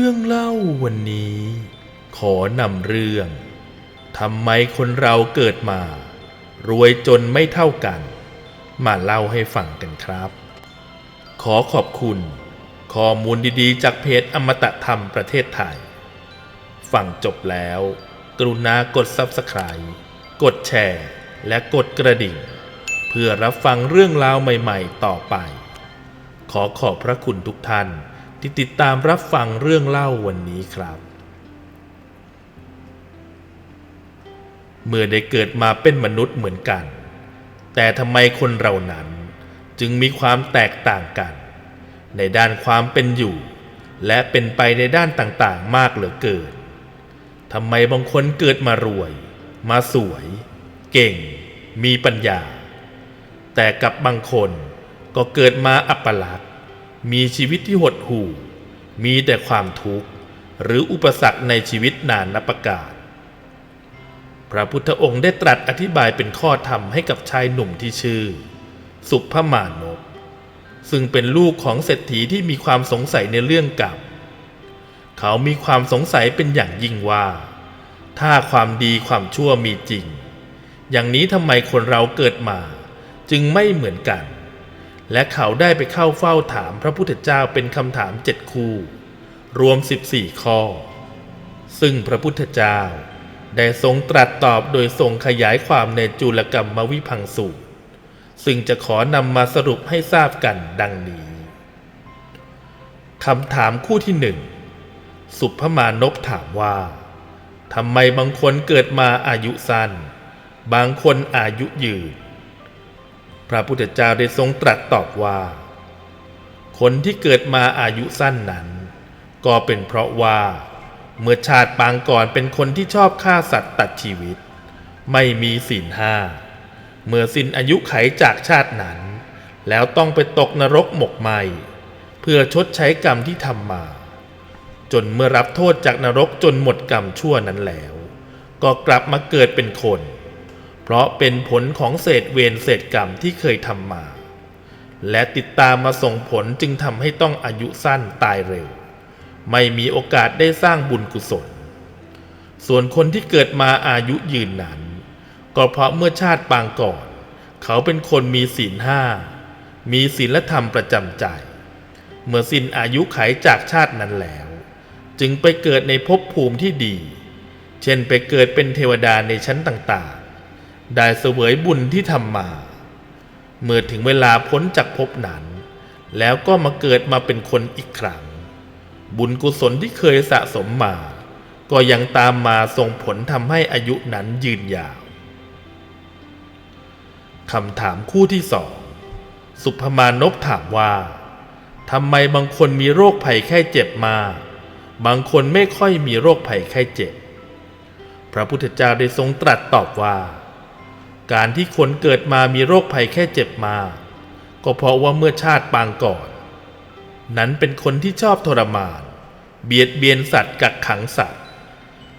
รื่องเล่าวันนี้ ขอนำเรื่องทำไมคนเราเกิดมา รวยจนไม่เท่ากัน มาเล่าให้ฟังกันครับ ขอขอบคุณ ข้อมูลดีๆ จากเพจอมตะธรรมประเทศไทย ฟังจบแล้ว กรุณากด Subscribe กดแชร์ และกดกระดิ่ง เพื่อรับฟังเรื่องราวใหม่ๆ ต่อไป ขอขอบพระคุณทุกท่าน ที่ติดตามรับฟังเรื่องเล่าวันนี้ครับ เมื่อได้เกิดมาเป็นมนุษย์เหมือนกัน แต่ทำไมคนเรานั้นจึงมีความแตกต่างกัน ในด้านความเป็นอยู่ และเป็นไปในด้านต่างๆ มากเหลือเกินทำไมบางคนเกิดมารวย มาสวย เก่ง มีปัญญา แต่กับบางคนก็เกิดมาอัปลักษณ์ มีชีวิตที่หดหู่ มีแต่ความทุกข์ หรืออุปสรรคในชีวิตนานนับประกาศ พระพุทธองค์ได้ตรัสอธิบายเป็นข้อธรรมให้กับชายหนุ่มที่ชื่อ สุภมานพซึ่งเป็นลูกของเศรษฐีที่มีความสงสัยในเรื่องกรรมเขามีความสงสัยเป็นอย่างยิ่งว่า ถ้าความดีความชั่วมีจริง อย่างนี้ทำไมคนเราเกิดมา จึงไม่เหมือนกัน และเขาได้ไปเข้าเฝ้าถามพระพุทธเจ้าเป็นคำถามเจ็ดคู่ รวม14ข้อ ซึ่งพระพุทธเจ้า ได้ทรงตรัสตอบโดยทรงขยายความในจุลกรรมวิพังสูตร ซึ่งจะขอนำมาสรุปให้ทราบกันดังนี้คำถามคู่ที่หนึ่งสุภมานพถามว่าทำไมบางคนเกิดมาอายุสั้น บางคนอายุยืน พระพุทธเจ้าได้ทรงตรัสตอบว่า คนที่เกิดมาอายุสั้นนั้น ก็เป็นเพราะว่า เมื่อชาติปางก่อนเป็นคนที่ชอบฆ่าสัตว์ตัดชีวิต ไม่มีศีลห้า เมื่อสิ้นอายุไขจากชาตินั้น แล้วต้องไปตกนรกหมกไหมเพื่อชดใช้กรรมที่ทำมา จนเมื่อรับโทษจากนรกจนหมดกรรมชั่วนั้นแล้ว ก็กลับมาเกิดเป็นคน เพราะเป็นผลของเศษเวรเศษกรรมที่เคยทำมา และติดตามมาส่งผลจึงทำให้ต้องอายุสั้นตายเร็ว ไม่มีโอกาสได้สร้างบุญกุศล ส่วนคนที่เกิดมาอายุยืนนั้น ก็เพราะเมื่อชาติปางก่อน เขาเป็นคนมีศีลห้า มีศีลธรรมประจำใจ เมื่อสิ้นอายุไขจากชาตินั้นแล้ว จึงไปเกิดในภพภูมิที่ดี เช่นไปเกิดเป็นเทวดาในชั้นต่าง ได้เสวยบุญที่ทำมา เมื่อถึงเวลาพ้นจากภพนั้น แล้วก็มาเกิดมาเป็นคนอีกครั้ง บุญกุศลที่เคยสะสมมา ก็ยังตามมาส่งผลทำให้อายุนั้นยืนยาวคำถามคู่ที่สองสุภมานพถามว่าทำไมบางคนมีโรคภัยไข้เจ็บมา บางคนไม่ค่อยมีโรคภัยไข้เจ็บ พระพุทธเจ้าได้ทรงตรัสตอบว่า การที่คนเกิดมามีโรคภัยแค่เจ็บมา ก็เพราะว่าเมื่อชาติปางก่อน นั้นเป็นคนที่ชอบทรมาน เบียดเบียนสัตว์กักขังสัตว์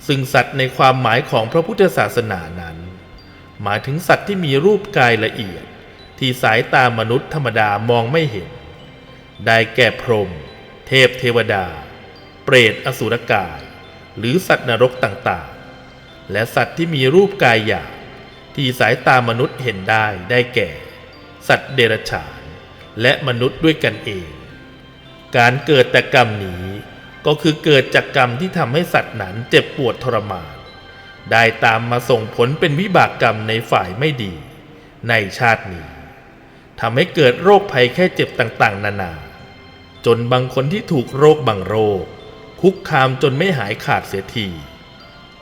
ซึ่งสัตว์ในความหมายของพระพุทธศาสนานั้น หมายถึงสัตว์ที่มีรูปกายละเอียด ที่สายตามนุษย์ธรรมดามองไม่เห็น ได้แก่พรหมเทพเทวดา เปรตอสุรกาย หรือสัตว์นรกต่างๆ และสัตว์ที่มีรูปกายหยาบ ที่สายตามนุษย์เห็นได้ได้แก่ สัตว์เดรัจฉาน และมนุษย์ด้วยกันเอง การเกิดแต่กรรมนี้ก็คือเกิดจากกรรมที่ทำให้สัตว์นั้นเจ็บปวดทรมาน ได้ตามมาส่งผลเป็นวิบากกรรมในฝ่ายไม่ดี ในชาตินี้ทำให้เกิดโรคภัยแค่เจ็บต่างๆ นานา จนบางคนที่ถูกโรคบางโรค คุกคามจนไม่หายขาดเสียที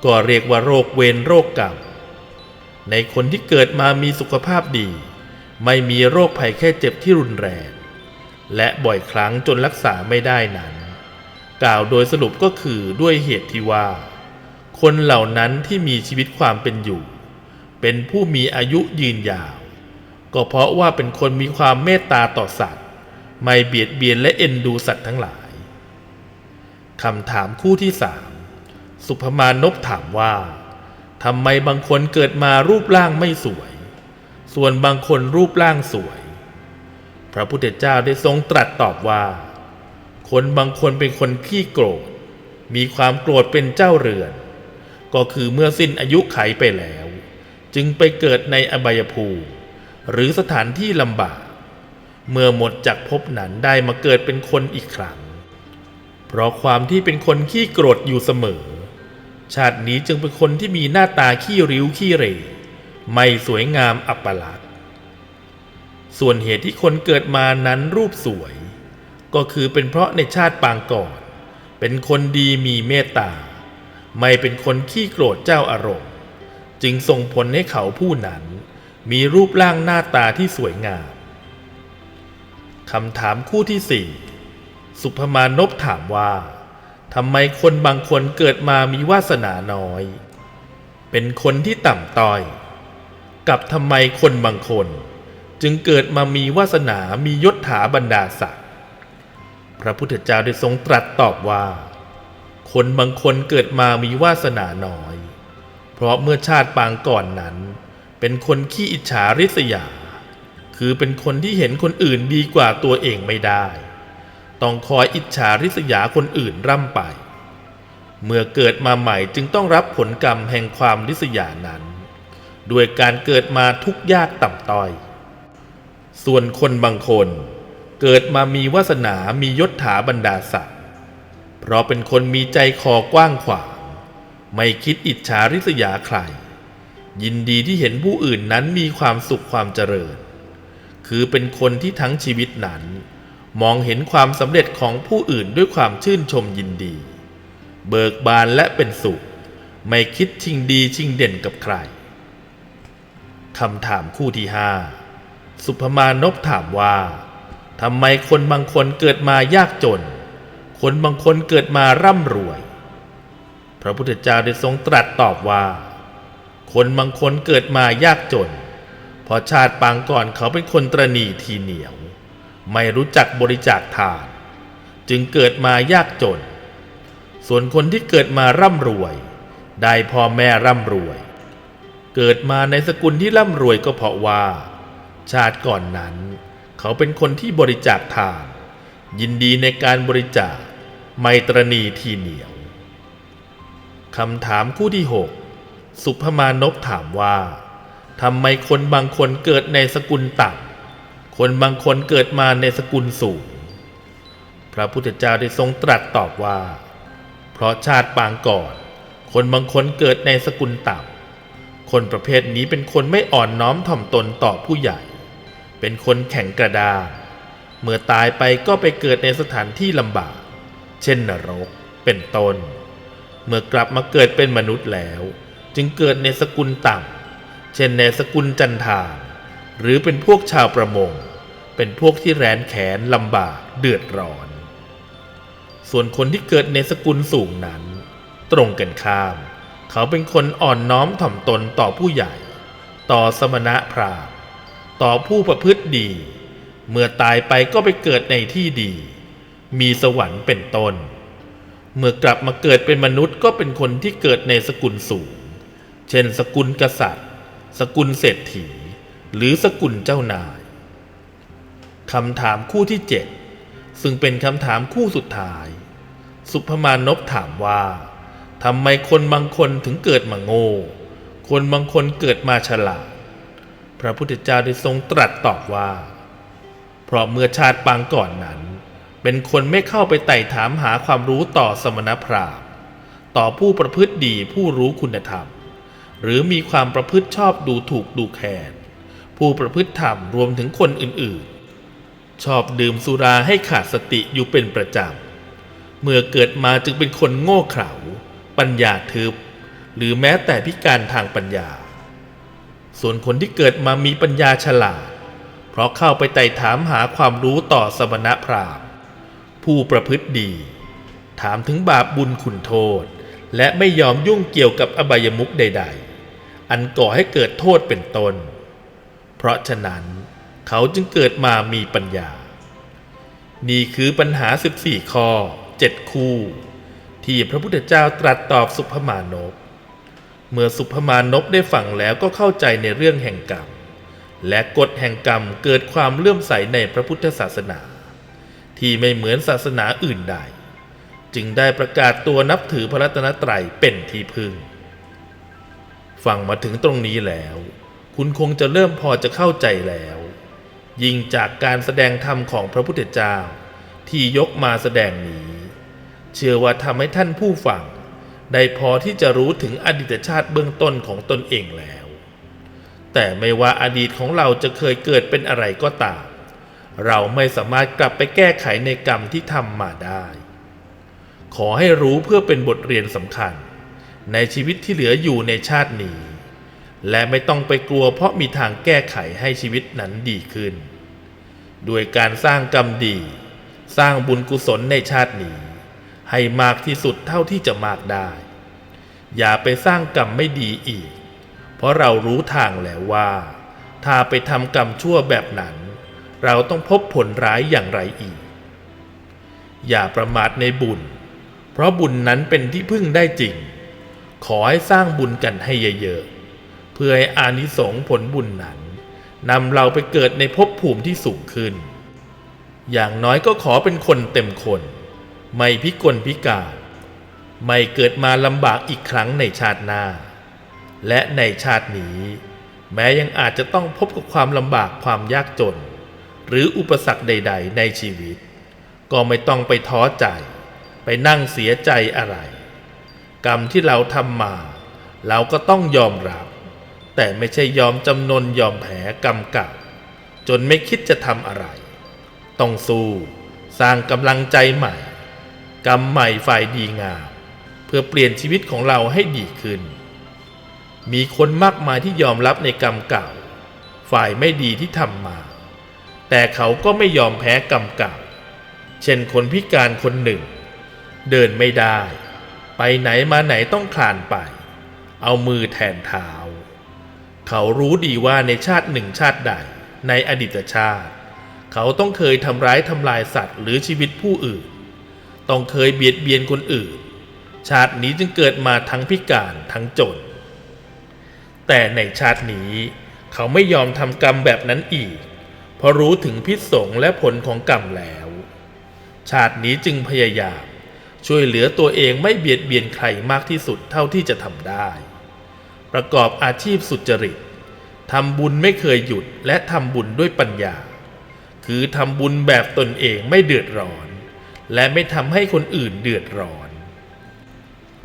ก็เรียกว่าโรคเวรโรคกรรม ในคนที่เกิดมามีสุขภาพดี ไม่มีโรคภัยแค่เจ็บที่รุนแรง และบ่อยครั้งจนรักษาไม่ได้นั้น กล่าวโดยสรุปก็คือด้วยเหตุที่ว่า คนเหล่านั้นที่มีชีวิตความเป็นอยู่ เป็นผู้มีอายุยืนยาว ก็เพราะว่าเป็นคนมีความเมตตาต่อสัตว์ ไม่เบียดเบียนและเอ็นดูสัตว์ทั้งหลายคำถามคู่ที่สามสุภมานพถามว่า ทำไมบางคนเกิดมารูปร่างไม่สวย ส่วนบางคนรูปร่างสวย พระพุทธเจ้าได้ทรงตรัสตอบว่า คนบางคนเป็นคนขี้โกรธ มีความโกรธเป็นเจ้าเรือน ก็คือเมื่อสิ้นอายุไขไปแล้ว จึงไปเกิดในอบายภูมิหรือสถานที่ลำบาก เมื่อหมดจากภพนั้นได้มาเกิดเป็นคนอีกครั้ง เพราะความที่เป็นคนขี้โกรธอยู่เสมอ ชาตินี้จึงเป็นคนที่มีหน้าตาขี้ริ้วขี้เร่ไม่สวยงามอัปลักษณ์ส่วนเหตุที่คนเกิดมานั้นรูปสวย ก็คือเป็นเพราะในชาติปางก่อน เป็นคนดีมีเมตตา ไม่เป็นคนขี้โกรธเจ้าอารมณ์ จึงส่งผลให้เขาผู้นั้น มีรูปร่างหน้าตาที่สวยงามคำถามคู่ที่สี่สุภมานพถามว่า ทำไมคนบางคนเกิดมามีวาสนาน้อย เป็นคนที่ต่ำต้อย กับทำไมคนบางคน จึงเกิดมามีวาสนามียศถาบรรดาศักดิ์พระพุทธเจ้าได้ทรงตรัสตอบว่า คนบางคนเกิดมามีวาสนาน้อย เพราะเมื่อชาติปางก่อนนั้น เป็นคนขี้อิจฉาริษยา คือเป็นคนที่เห็นคนอื่นดีกว่าตัวเองไม่ได้ ต้องคอยอิจฉาริษยาคนอื่นร่ำไป เมื่อเกิดมาใหม่จึงต้องรับผลกรรมแห่งความริษยานั้น ด้วยการเกิดมาทุกยากต่ำต้อย ส่วนคนบางคน เกิดมามีวาสนามียศถาบรรดาศักดิ์เพราะเป็นคนมีใจคอกว้างขวาง ไม่คิดอิจฉาริษยาใคร ยินดีที่เห็นผู้อื่นนั้นมีความสุขความเจริญ คือเป็นคนที่ทั้งชีวิตนั้น มองเห็นความสำเร็จของผู้อื่นด้วยความชื่นชมยินดี เบิกบานและเป็นสุข ไม่คิดชิงดีชิงเด่นกับใครคำถามคู่ที่ห้าสุภมานพถามว่าทำไมคนบางคนเกิดมายากจน คนบางคนเกิดมาร่ำรวย พระพุทธเจ้าได้ทรงตรัสตอบว่า คนบางคนเกิดมายากจน เพราะชาติปางก่อนเขาเป็นคนตรณีทีเหนียว ไม่รู้จักบริจาคทาน จึงเกิดมายากจน ส่วนคนที่เกิดมาร่ำรวย ได้พ่อแม่ร่ำรวย เกิดมาในสกุลที่ร่ำรวยก็เพราะว่า ชาติก่อนนั้น เขาเป็นคนที่บริจาคทาน ยินดีในการบริจาคไมตรณีทีเหนียวคำถามคู่ที่ 6 สุภมานพถามว่าทำไมคนบางคนเกิดในสกุลต่ำ คนบางคนเกิดมาในสกุลสูง พระพุทธเจ้าได้ทรงตรัสตอบว่า เพราะชาติปางก่อน คนบางคนเกิดในสกุลต่ำ คนประเภทนี้เป็นคนไม่อ่อนน้อมถ่อมตนต่อผู้ใหญ่ เป็นคนแข็งกระด้างเมื่อตายไปก็ไปเกิดในสถานที่ลำบาก เช่นนรก เป็นต้น เมื่อกลับมาเกิดเป็นมนุษย์แล้ว จึงเกิดในสกุลต่ำ เช่นในสกุลจันทานหรือเป็นพวกชาวประมง เป็นพวกที่แรนแขนลำบากเดือดร้อน ส่วนคนที่เกิดในสกุลสูงนั้น ตรงกันข้าม เขาเป็นคนอ่อนน้อมถ่อมตนต่อผู้ใหญ่ ต่อสมณะพราหมณ์ต่อผู้ประพฤติดี เมื่อตายไปก็ไปเกิดในที่ดี มีสวรรค์เป็นต้น เมื่อกลับมาเกิดเป็นมนุษย์ก็เป็นคนที่เกิดในสกุลสูง เช่น สกุลกษัตริย์ สกุลเศรษฐี หรือสกุลเจ้านาย คำถามคู่ที่เจ็ดซึ่งเป็นคำถามคู่สุดท้าย สุภมานพถามว่าทำไมคนบางคนถึงเกิดมาโง่ คนบางคนเกิดมาฉลาด พระพุทธเจ้าได้ทรงตรัสตอบว่า เพราะเมื่อชาติปางก่อนนั้น เป็นคนไม่เข้าไปไต่ถามหาความรู้ต่อสมณพราหมณ์ ต่อผู้ประพฤติดีผู้รู้คุณธรรม หรือมีความประพฤติชอบดูถูกดูแคลนผู้ประพฤติธรรมรวมถึงคนอื่นๆ ชอบดื่มสุราให้ขาดสติอยู่เป็นประจำ เมื่อเกิดมาจึงเป็นคนโง่เขลาปัญญาทึบ หรือแม้แต่พิการทางปัญญา ส่วนคนที่เกิดมามีปัญญาฉลาด เพราะเข้าไปไต่ถามหาความรู้ต่อสมณพราหมณ์ ผู้ประพฤติดี ถามถึงบาปบุญคุณโทษ และไม่ยอมยุ่งเกี่ยวกับอบายมุขใด ๆ อันก่อให้เกิดโทษเป็นต้นเพราะฉะนั้น เขาจึงเกิดมามีปัญญา นี่คือปัญหา 14 ข้อ 7 คู่ ที่พระพุทธเจ้าตรัสตอบสุภมานพ เมื่อสุภมานพได้ฟังแล้วก็เข้าใจในเรื่องแห่งกรรม และกฎแห่งกรรมเกิดความเลื่อมใสในพระพุทธศาสนา ที่ไม่เหมือนศาสนาอื่นใด จึงได้ประกาศตัวนับถือพระรัตนตรัยเป็นที่พึ่งฟังมาถึงตรงนี้แล้ว คุณคงจะเริ่มพอจะเข้าใจแล้ว ยิ่งจากการแสดงธรรมของพระพุทธเจ้า ที่ยกมาแสดงนี้ เชื่อว่าทำให้ท่านผู้ฟังได้พอที่จะรู้ถึงอดีตชาติเบื้องต้นของตนเองแล้ว แต่ไม่ว่าอดีตของเราจะเคยเกิดเป็นอะไรก็ตาม เราไม่สามารถกลับไปแก้ไขในกรรมที่ทำมาได้ ขอให้รู้เพื่อเป็นบทเรียนสำคัญ ในชีวิตที่เหลืออยู่ในชาตินี้ และไม่ต้องไปกลัวเพราะมีทางแก้ไขให้ชีวิตนั้นดีขึ้น ด้วยการสร้างกรรมดี สร้างบุญกุศลในชาตินี้ ให้มากที่สุดเท่าที่จะมากได้ อย่าไปสร้างกรรมไม่ดีอีก เพราะเรารู้ทางแล้วว่า ถ้าไปทำกรรมชั่วแบบนั้น เราต้องพบผลร้ายอย่างไรอีก อย่าประมาทในบุญ เพราะบุญนั้นเป็นที่พึ่งได้จริง ขอให้สร้างบุญกันให้เยอะๆเพื่อให้อานิสงส์ผลบุญนั้น นำเราไปเกิดในภพภูมิที่สูงขึ้น อย่างน้อยก็ขอเป็นคนเต็มคน ไม่พิกลพิการ ไม่เกิดมาลำบากอีกครั้งในชาติหน้า และในชาตินี้ แม้ยังอาจจะต้องพบกับความลำบากความยากจน หรืออุปสรรคใด ๆ ในชีวิต ก็ไม่ต้องไปท้อใจ ไปนั่งเสียใจอะไร กรรมที่เราทำมา เราก็ต้องยอมรับ แต่ไม่ใช่ยอมจำนนยอมแพ้กรรมเก่าจนไม่คิดจะทำอะไร ต้องสู้สร้างกำลังใจใหม่ กรรมใหม่ฝ่ายดีงาม เพื่อเปลี่ยนชีวิตของเราให้ดีขึ้น มีคนมากมายที่ยอมรับในกรรมเก่า ฝ่ายไม่ดีที่ทำมา แต่เขาก็ไม่ยอมแพ้กรรมเก่า เช่นคนพิการคนหนึ่ง เดินไม่ได้ ไปไหนมาไหนต้องคลานไป เอามือแทนเท้า เขารู้ดีว่าในชาติหนึ่งชาติใด ในอดีตชาติ เขาต้องเคยทำร้ายทำลายสัตว์หรือชีวิตผู้อื่น ต้องเคยเบียดเบียนคนอื่น ชาตินี้จึงเกิดมาทั้งพิการทั้งจน แต่ในชาตินี้เขาไม่ยอมทำกรรมแบบนั้นอีก เพราะรู้ถึงพิษสงและผลของกรรมแล้ว ชาตินี้จึงพยายาม ช่วยเหลือตัวเองไม่เบียดเบียนใครมากที่สุดเท่าที่จะทำได้ ประกอบอาชีพสุจริตทำบุญไม่เคยหยุดและทำบุญด้วยปัญญา คือทำบุญแบบตนเองไม่เดือดร้อน และไม่ทำให้คนอื่นเดือดร้อน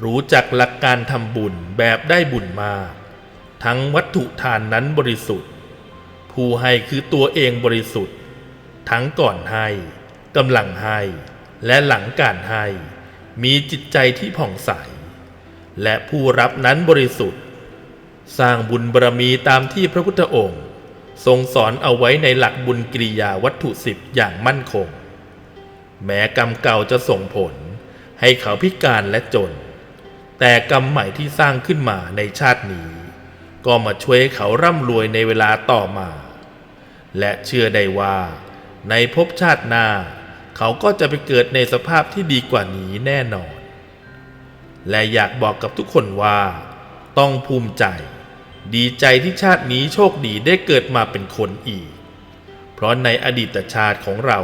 รู้จักหลักการทำบุญแบบได้บุญมาก ทั้งวัตถุทานนั้นบริสุทธิ์ ผู้ให้คือตัวเองบริสุทธิ์ ทั้งก่อนให้กำลังให้ และหลังการให้ มีจิตใจที่ผ่องใส และผู้รับนั้นบริสุทธิ์ สร้างบุญบารมีตามที่พระพุทธองค์ ทรงสอนเอาไว้ในหลักบุญกิริยาวัตถุสิบอย่างมั่นคง แม้กรรมเก่าจะส่งผลให้เขาพิการและจน แต่กรรมใหม่ที่สร้างขึ้นมาในชาตินี้ ก็มาช่วยให้เขาร่ำรวยในเวลาต่อมา และเชื่อได้ว่า ในภพชาติหน้า เขาก็จะไปเกิดในสภาพที่ดีกว่านี้แน่นอน และอยากบอกกับทุกคนว่า ต้องภูมิใจ ดีใจที่ชาตินี้โชคดีได้เกิดมาเป็นคนอีก เพราะในอดีตชาติของเรา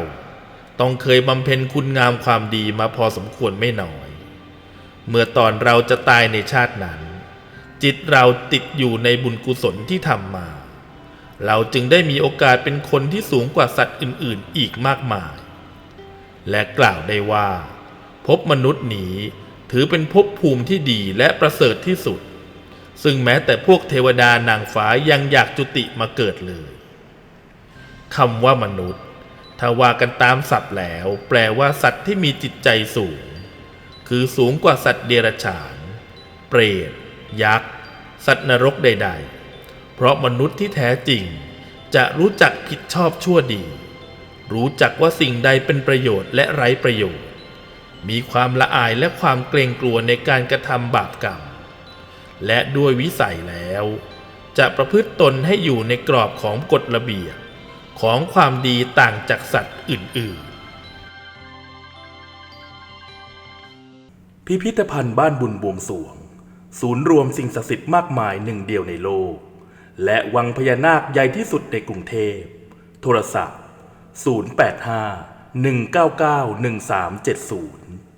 ต้องเคยบำเพ็ญคุณงามความดีมาพอสมควรไม่น้อย เมื่อตอนเราจะตายในชาตินั้น จิตเราติดอยู่ในบุญกุศลที่ทำมา เราจึงได้มีโอกาสเป็นคนที่สูงกว่าสัตว์อื่นๆ อีกมากมาย และกล่าวได้ว่าภพมนุษย์นี้ถือเป็นภพภูมิที่ดีและประเสริฐที่สุด ซึ่งแม้แต่พวกเทวดานางฟ้ายังอยากจุติมาเกิดเลยคำว่ามนุษย์ ถ้าว่ากันตามศัพท์แล้ว แปลว่าสัตว์ที่มีจิตใจสูง คือสูงกว่าสัตว์เดรัจฉาน เปรต ยักษ์ สัตว์นรกใด ๆ เพราะมนุษย์ที่แท้จริง จะรู้จักผิดชอบชั่วดี รู้จักว่าสิ่งใดเป็นประโยชน์และไร้ประโยชน์ มีความละอายและความเกรงกลัวในการกระทำบาปกรรม และด้วยวิสัยแล้ว จะประพฤติตนให้อยู่ในกรอบของกฎระเบียบ ของความดีต่างจากสัตว์อื่น ๆ พิพิธภัณฑ์บ้านบุญบวงสวง ศูนย์รวมสิ่งศักดิ์สิทธิ์มากมายหนึ่งเดียวในโลก และวังพญานาคใหญ่ที่สุดในกรุงเทพ โทรศัพท์ 085 199 1370